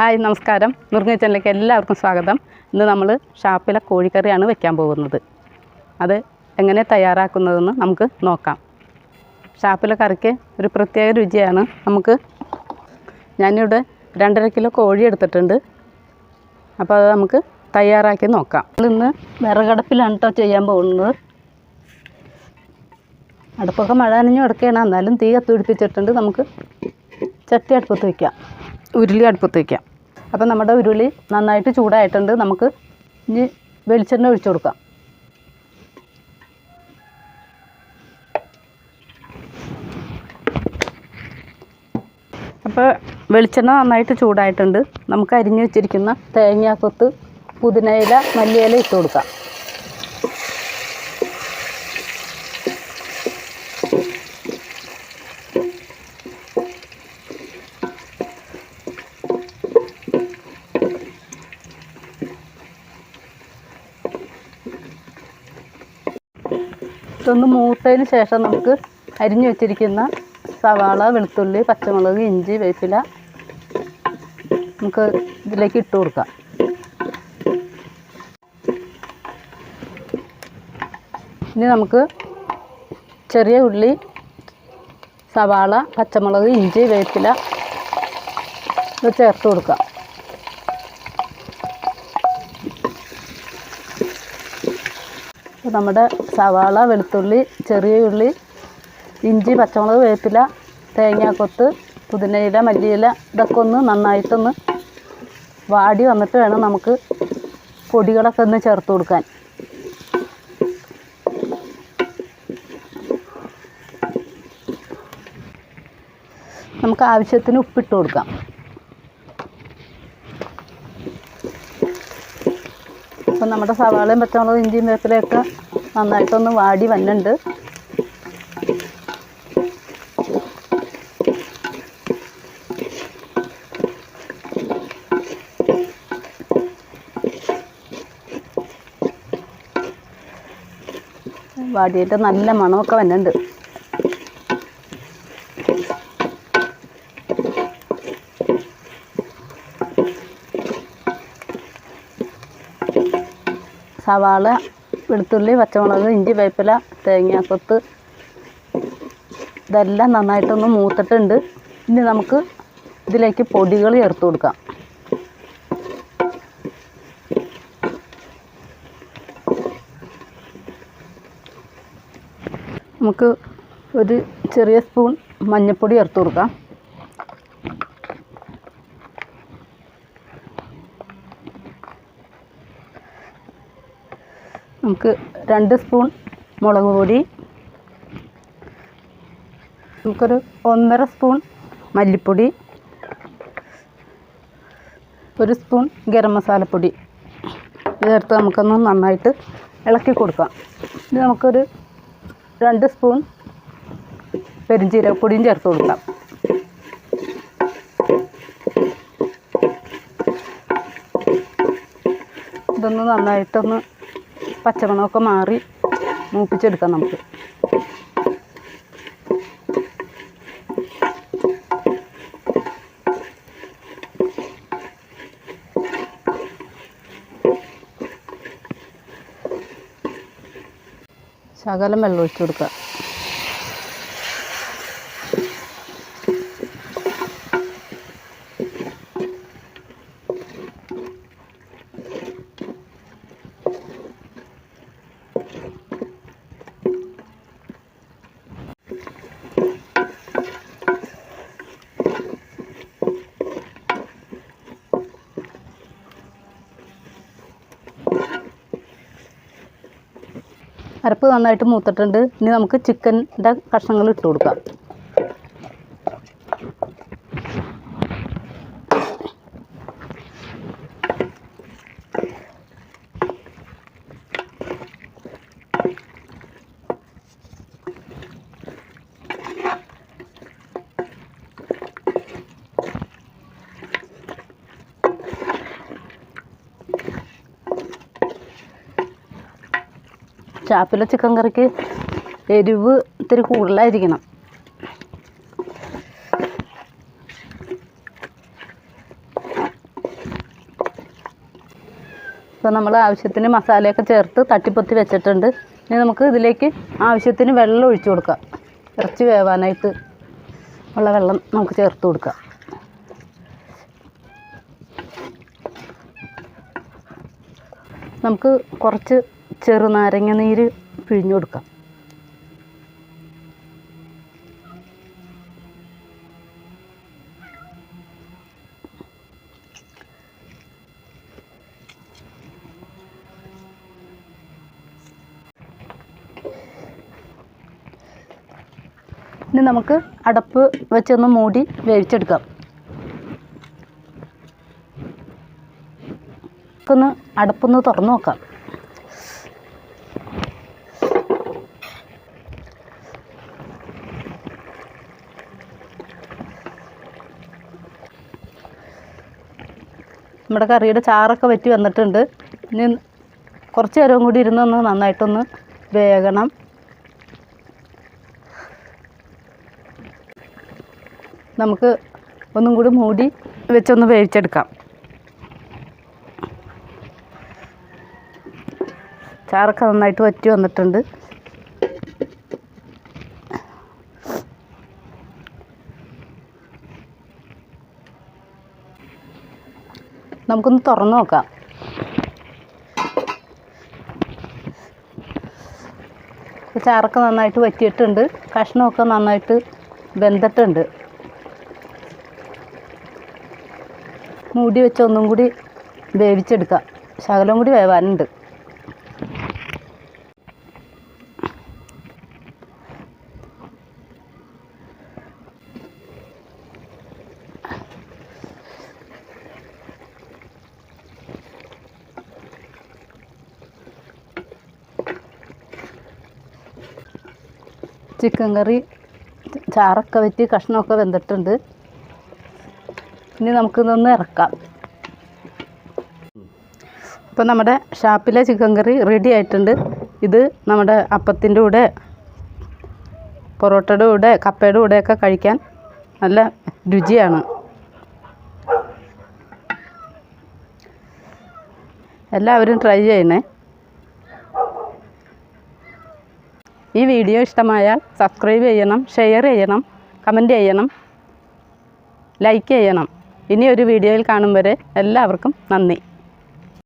Hi നമസ്കാരം. നുറുങ്ങ ചാനലിലേക്ക് എല്ലാവർക്കും സ്വാഗതം. ഇന്ന് നമ്മൾ ഷാപ്പിലെ കോഴിക്കറിയാണ് വെക്കാൻ പോകുന്നത്. അത് എങ്ങനെ തയ്യാറാക്കുന്നതെന്ന് നമുക്ക് നോക്കാം. ഷാപ്പിലെ കറിക്ക് ഒരു പ്രത്യേക രുചിയാണ്. നമുക്ക് ഞാനിവിടെ രണ്ടര കിലോ കോഴി എടുത്തിട്ടുണ്ട്. അപ്പോൾ അത് നമുക്ക് തയ്യാറാക്കി നോക്കാം. ഇന്ന് വിറകടപ്പിലാണ് കേട്ടോ ചെയ്യാൻ പോകുന്നത്. അടുപ്പൊക്കെ മഴ നനഞ്ഞു കിടക്കുകയാണ്. എന്നാലും തീ കത്തി പിടിപ്പിച്ചിട്ടുണ്ട് നമുക്ക് ചട്ടി അടുപ്പത്ത് വയ്ക്കാം ഉരുളി അടുപ്പത്ത് വയ്ക്കാം അപ്പം നമ്മുടെ ഉരുളി നന്നായിട്ട് ചൂടായിട്ടുണ്ട്. നമുക്ക് ഇനി വെളിച്ചെണ്ണ ഒഴിച്ചു കൊടുക്കാം. അപ്പോൾ വെളിച്ചെണ്ണ നന്നായിട്ട് ചൂടായിട്ടുണ്ട്. നമുക്ക് അരിഞ്ഞു വെച്ചിരിക്കുന്ന തേങ്ങാക്കൊത്ത് പുതിനയില മല്ലിയില ഇട്ട് കൊടുക്കാം. ഇതൊന്ന് മൂത്തതിന് ശേഷം നമുക്ക് അരിഞ്ഞു വെച്ചിരിക്കുന്ന സവാള വെളുത്തുള്ളി പച്ചമുളക് ഇഞ്ചി വേപ്പില നമുക്ക് ഇതിലേക്ക് ഇട്ട് കൊടുക്കാം. ഇനി നമുക്ക് ചെറിയ ഉള്ളി സവാള പച്ചമുളക് ഇഞ്ചി വേപ്പില ഇത് ചേർത്ത് കൊടുക്കാം. നമ്മുടെ സവാള വെളുത്തുള്ളി ചെറിയ ഉള്ളി ഇഞ്ചി പച്ചമുളക് വേപ്പില തേങ്ങാക്കൊത്ത് പുതിനയില മല്ലിയില ഇതൊക്കെ ഒന്ന് നന്നായിട്ടൊന്ന് വാടി വന്നിട്ട് വേണം നമുക്ക് പൊടികളൊക്കെ ഒന്ന് ചേർത്ത് കൊടുക്കാൻ. നമുക്ക് ആവശ്യത്തിന് ഉപ്പിട്ട് കൊടുക്കാം. അപ്പം നമ്മുടെ സവാളയും പച്ചമുളകും ഇഞ്ചിയും വേപ്പിലയൊക്കെ നന്നായിട്ടൊന്ന് വാടി വന്നിട്ടുണ്ട്. വാടിയിട്ട് നല്ല മണമൊക്കെ വന്നുണ്ട് സവാള വെളുത്തുള്ളി പച്ചമുളക് ഇഞ്ചി വേപ്പില തേങ്ങാക്കൊത്ത് ഇതെല്ലാം നന്നായിട്ടൊന്ന് മൂത്തിട്ടുണ്ട്. ഇനി നമുക്ക് ഇതിലേക്ക് പൊടികൾ ചേർത്ത് കൊടുക്കാം. നമുക്ക് ഒരു ചെറിയ സ്പൂൺ മഞ്ഞൾപ്പൊടി ചേർത്ത് കൊടുക്കാം. നമുക്ക് രണ്ട് സ്പൂൺ മുളക് പൊടി. നമുക്കൊരു ഒന്നര സ്പൂൺ മല്ലിപ്പൊടി. ഒരു സ്പൂൺ ഗരം മസാലപ്പൊടി. ചേർത്ത് നമുക്കൊന്ന് നന്നായിട്ട് ഇളക്കി കൊടുക്കാം. ഇത് നമുക്കൊരു രണ്ട് സ്പൂൺ പെരിഞ്ജീരകപ്പൊടിയും ചേർത്ത് കൊടുക്കാം. ഇതൊന്ന് നന്നായിട്ടൊന്ന് പച്ചമണമൊക്കെ മാറി മൂപ്പിച്ചെടുക്കാം നമുക്ക്. ശകലം വെള്ളം ഒഴിച്ചു കൊടുക്കുക. അരപ്പ് നന്നായിട്ട് മൂത്തിട്ടുണ്ട്. ഇനി നമുക്ക് ചിക്കന്റെ കഷ്ണങ്ങൾ ഇട്ട് കൊടുക്കാം. ചാപ്പിലെ ചിക്കൻ കറിക്ക് എരിവ് ഇത്തിരി കൂടുതലായിരിക്കണം. ഇപ്പോൾ നമ്മൾ ആവശ്യത്തിന് മസാലയൊക്കെ ചേർത്ത് തട്ടിപ്പൊത്തി വെച്ചിട്ടുണ്ട്. ഇനി നമുക്ക് ഇതിലേക്ക് ആവശ്യത്തിന് വെള്ളം ഒഴിച്ചു കൊടുക്കാം. ഇറച്ചി വേവാനായിട്ട് ഉള്ള വെള്ളം നമുക്ക് ചേർത്ത് കൊടുക്കാം. നമുക്ക് കുറച്ച് ചെറുനാരങ്ങ നീര് പിഴിഞ്ഞു കൊടുക്കാം. ഇനി നമുക്ക് അടപ്പ് വെച്ചൊന്ന് മൂടി വേവിച്ചെടുക്കാം. ഒന്ന് അടപ്പൊന്ന് തുറന്നു നോക്കാം. നമ്മുടെ കറിയുടെ ചാറൊക്കെ വറ്റി വന്നിട്ടുണ്ട്. ഇനി കുറച്ച് നേരവും കൂടി ഇരുന്നൊന്ന് നന്നായിട്ടൊന്ന് വേകണം. നമുക്ക് ഒന്നും കൂടി മൂടി വെച്ചൊന്ന് വേവിച്ചെടുക്കാം. ചാറൊക്കെ നന്നായിട്ട് വറ്റി വന്നിട്ടുണ്ട്. നമുക്കൊന്ന് തുറന്നു നോക്കാം. ചാറൊക്കെ നന്നായിട്ട് വറ്റിയിട്ടുണ്ട്. കഷ്ണമൊക്കെ നന്നായിട്ട് വെന്തിട്ടുണ്ട്. മൂടി വെച്ച് ഒന്നും കൂടി വേവിച്ചെടുക്കാം. ശകലം കൂടി വേവാനുണ്ട്. ചിക്കൻ കറി ചാറൊക്കെ വെറ്റി കഷ്ണമൊക്കെ വെന്തിട്ടുണ്ട്. ഇനി നമുക്കിതൊന്ന് ഇറക്കാം. ഇപ്പം നമ്മുടെ ഷാപ്പിലെ ചിക്കൻ കറി റെഡി ആയിട്ടുണ്ട്. ഇത് നമ്മുടെ അപ്പത്തിന്റെ കൂടെ പൊറോട്ടയുടെ കൂടെ കപ്പയുടെ കൂടെയൊക്കെ കഴിക്കാൻ നല്ല രുചിയാണ്. എല്ലാവരും ട്രൈ ചെയ്യണേ. ഈ വീഡിയോ ഇഷ്ടമായാൽ സബ്സ്ക്രൈബ് ചെയ്യണം ഷെയർ ചെയ്യണം കമന്റ് ചെയ്യണം ലൈക്ക് ചെയ്യണം. ഇനി ഒരു വീഡിയോയിൽ കാണും വരെ എല്ലാവർക്കും നന്ദി.